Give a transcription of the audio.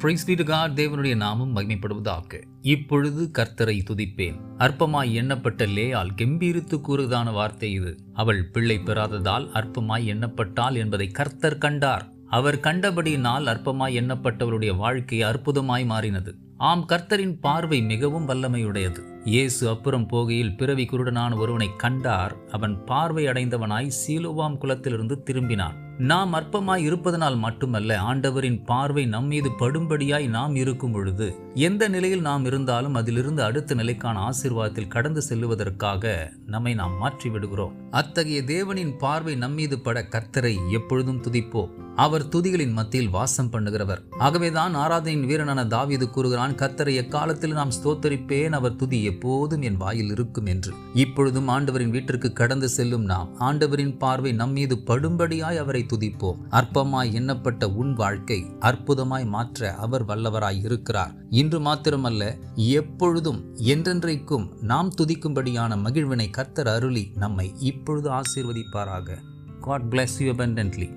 Price be to தேவனுடைய நாமம் மகிமைப்படுவதாக. இப்பொழுது கர்த்தரை துதிப்பேன். அற்பமாய் எண்ணப்பட்ட லேயால் கெம்பீரித்து கூறுதான வார்த்தை இது. அவள் பிள்ளை பெறாததால் அற்பமாய் எண்ணப்பட்டாள் என்பதை கர்த்தர் கண்டார். அவர் கண்டபடியினால் அற்பமாய் எண்ணப்பட்டவருடைய வாழ்க்கை அற்புதமாய் மாறினது. ஆம் கர்த்தரின் பார்வை மிகவும் வல்லமையுடையது. இயேசு அப்புறம் போகையில் பிறவி குருடனான ஒருவனை கண்டார். அவன் பார்வை அடைந்தவனாய் சீலோவாம் குலத்திலிருந்து திரும்பினான். நாம் அற்பமாய் இருப்பதனால் மட்டுமல்ல ஆண்டவரின் பார்வை நம் மீது படும்படியாய் நாம் இருக்கும் பொழுது எந்த நிலையில் நாம் இருந்தாலும் அதிலிருந்து அடுத்த நிலைக்கான ஆசீர்வாதத்தில் கடந்து செல்லுவதற்காக நம்மை நாம் மாற்றி விடுகிறோம் அத்தகைய தேவனின் பார்வை நம் மீது பட கர்த்தரை எப்பொழுதும் துதிப்போ அவர் துதிகளின் மத்தியில் வாசம் பண்ணுகிறவர். ஆகவேதான் ஆராதனையின் வீரனான தாவிது கூறுகிறான் கர்த்தரை எக்காலத்தில் நாம் ஸ்தோத்தரிப்பேன்? அவர் துதி எப்போதும் என் வாயில் இருக்கும் என்று. இப்பொழுதும் ஆண்டவரின் வீட்டிற்கு கடந்து செல்லும் நாம் ஆண்டவரின் பார்வை நம் மீது படும்படியாய் அவரை துதிப்போம். அற்பமாய் எண்ணப்பட்ட உன் வாழ்க்கை அற்புதமாய் மாற்ற அவர் வல்லவராய் இருக்கிறார் இன்று மாத்திரமல்ல எப்பொழுதும் என்றென்றைக்கும் நாம் துதிக்கும்படியான மகிழ்வினை கர்த்தர் அருளி நம்மை இப்பொழுது ஆசீர்வதிப்பாராக. God bless you abundantly